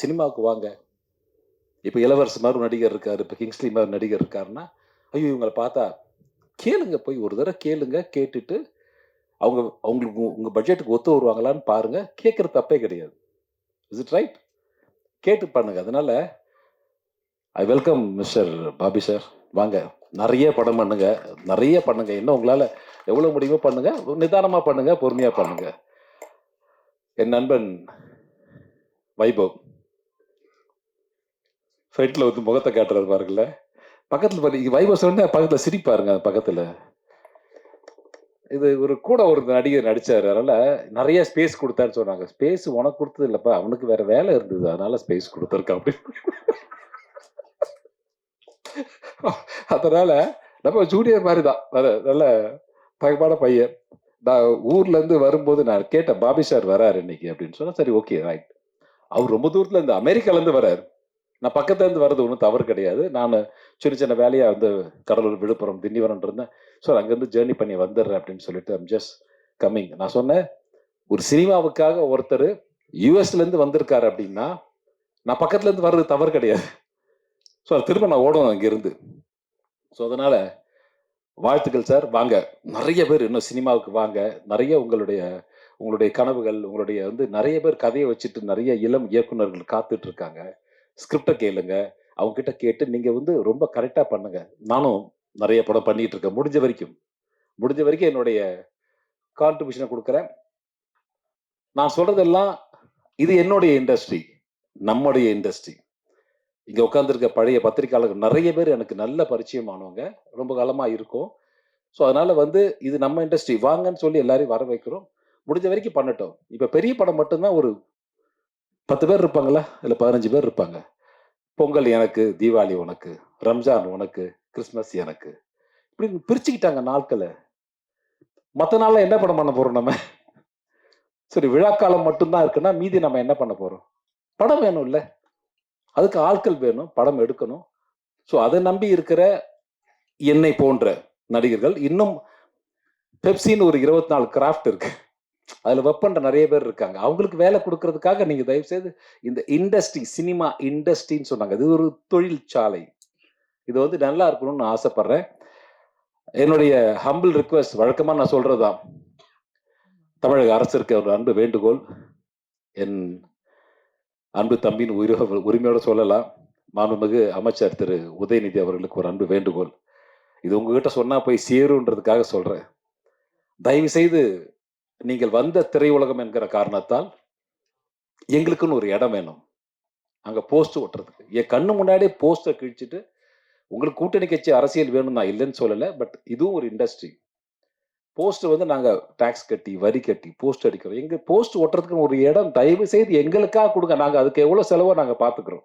சினிமாவுக்கு வாங்க. இப்போ இளவரசு மாதிரி ஒரு நடிகர் இருக்கார் இப்போ கிங்ஸ்லி மாதிரி நடிகர் இருக்காருன்னா ஐயோ இவங்களை பார்த்தா கேளுங்க போய் ஒரு தடவை கேளுங்க கேட்டுட்டு அவங்க அவங்களுக்கு உங்கள் பட்ஜெட்டுக்கு ஒத்து வருவாங்களான்னு பாருங்கள் கேட்குற தப்பே கிடையாது. இஸ் இட் ரைட் கேட்டு பண்ணுங்க அதனால I welcome mister Bobby sir வாங்க. நிறைய படம் பண்ணுங்க. நிறைய பண்ணுங்க. என்ன உங்களால் எவ்வளோ முடியுமோ பண்ணுங்க. நிதானமாக பண்ணுங்க. பொறுமையாக பண்ணுங்க. என் நண்பன் வைபவ். ஃபைட்டில் வந்து முகத்தை காட்டுறாரு பாருங்கள. பக்கத்தில் பாரு வைபவ் சொன்ன பக்கத்தில் சிரிப்பாருங்க பக்கத்தில். இது ஒரு கூட ஒரு நடிகர் நடித்தார் அதனால் நிறைய ஸ்பேஸ் கொடுத்தாருன்னு சொன்னாங்க. ஸ்பேஸ் உனக்கு கொடுத்தது இல்லைப்பா. அவனுக்கு வேற வேலை இருந்தது. அதனால ஸ்பேஸ் கொடுத்துருக்கான் அப்படின்னு அதனால நம்ம ஜூனியர் மாதிரி தான் நல்ல- நல்ல பையன். நான் ஊர்லேருந்து வரும்போது நான் கேட்டேன் பாபி சார் வராரு இன்னைக்கு? அப்படின்னு சொன்னால் சரி ஓகே ரைட் அவர் ரொம்ப தூரத்தில் இருந்து அமெரிக்காலேருந்து வராரு. நான் பக்கத்துல இருந்து வர்றது ஒன்றும் தவறு கிடையாது. நான் சின்ன சின்ன வேலையாக வந்து கடலூர் விழுப்புரம் திண்டிவனம் இருந்தேன். ஸோ அங்கேருந்து ஜேர்னி பண்ணி வந்துடுறேன் அப்படின்னு சொல்லிட்டு ஐம் ஜஸ்ட் கம்மிங் நான் சொன்னேன் ஒரு சினிமாவுக்காக ஒருத்தர் யூஎஸ்லேருந்து வந்திருக்காரு அப்படின்னா நான் பக்கத்துலேருந்து வர்றது தவறு கிடையாது. ஸோ அது திரும்ப நான் ஓடணும் அங்கேருந்து. ஸோ அதனால் வாழ்த்துக்கள் சார் வாங்க நிறைய பேர் இன்னும் சினிமாவுக்கு வாங்க. நிறைய உங்களுடைய உங்களுடைய கனவுகள் உங்களுடைய வந்து நிறைய பேர் கதையை வச்சுட்டு நிறைய இளம் இயக்குனர்கள் காத்துட்டு இருக்காங்க. ஸ்கிரிப்டை கேளுங்க. அவங்க கிட்ட கேட்டு நீங்க வந்து ரொம்ப கரெக்டா பண்ணுங்க. நானும் நிறைய படம் பண்ணிட்டு இருக்கேன். முடிஞ்ச வரைக்கும். முடிஞ்ச வரைக்கும் என்னுடைய கான்ட்ரிபியூஷனை கொடுக்குறேன். நான் சொல்றதெல்லாம் இது என்னுடைய இண்டஸ்ட்ரி நம்முடைய இண்டஸ்ட்ரி இங்க உட்காந்துருக்க பழைய பத்திரிகையாளர்கள் நிறைய பேர் எனக்கு நல்ல பரிச்சயமானவங்க. ரொம்ப காலமா இருக்கும். ஸோ அதனால வந்து இது நம்ம இண்டஸ்ட்ரி வாங்கன்னு சொல்லி எல்லாரையும் வர வைக்கிறோம். முடிஞ்ச வரைக்கும் பண்ணட்டும். இப்போ பெரிய படம் மட்டும்தான் ஒரு பத்து பேர் இருப்பாங்களா இல்லை பதினஞ்சு பேர் இருப்பாங்க. பொங்கல் எனக்கு தீபாவளி உனக்கு ரம்ஜான் உனக்கு கிறிஸ்மஸ் எனக்கு. இப்படி பிரிச்சுக்கிட்டாங்க நாட்களை. மற்ற நாளில் என்ன படம் பண்ண போகிறோம் நம்ம? சரி விழாக்காலம் மட்டும்தான் இருக்குன்னா மீதி நம்ம என்ன பண்ண போகிறோம் படம் வேணும்ல. அதுக்கு ஆட்கள் வேணும் படம் எடுக்கணும். ஸோ அதை நம்பி இருக்கிற என்னை போன்ற நடிகர்கள் இன்னும் பெப்சின்னு ஒரு இருபத்தி நாலு கிராஃப்ட் இருக்குது அதுல ஒர்க் பண்ணுற நிறைய பேர் இருக்காங்க. அவங்களுக்கு வேலை கொடுக்கறதுக்காக நீங்க தயவு செய்து இந்த இண்டஸ்ட்ரி சினிமா இண்டஸ்ட்ரின்னு சொன்னாங்க. இது ஒரு தொழிற்சாலை. இது வந்து நல்லா இருக்கணும்னு நான் ஆசைப்படுறேன். என்னுடைய ஹம்பிள் ரிக்வெஸ்ட் வழக்கமா நான் சொல்றதுதான். தமிழக அரசிற்கு ஒரு அன்பு வேண்டுகோள். என் அன்பு தம்பின் உயிர உரிமையோட சொல்லலாம். மாண்புமிகு அமைச்சர் திரு. உதயநிதி அவர்களுக்கு ஒரு அன்பு வேண்டுகோள். இது உங்ககிட்ட சொன்னா போய் சேருன்றதுக்காக சொல்றேன். தயவு செய்து நீங்கள் வந்த திரையுலகம் என்கிற காரணத்தால் எங்களுக்குன்னு ஒரு இடம் வேணும். அங்கே போஸ்ட் ஒட்டுறதுக்கு. என் கண்ணு முன்னாடியே போஸ்டர் கிழிச்சிட்டு உங்களுக்கு கூட்டணி கட்சி அரசியல் வேணும் நான் இல்லைன்னு சொல்லலை பட் இதுவும் ஒரு இண்டஸ்ட்ரி போஸ்ட் வந்து நாங்கள் டேக்ஸ் கட்டி வரி கட்டி போஸ்ட் அடிக்கிறோம். எங்கள் போஸ்ட் ஒட்டுறதுக்கு ஒரு இடம் தயவு செய்து எங்களுக்காக கொடுங்க. நாங்கள் அதுக்கு எவ்வளோ செலவோ நாங்கள் பார்த்துக்குறோம்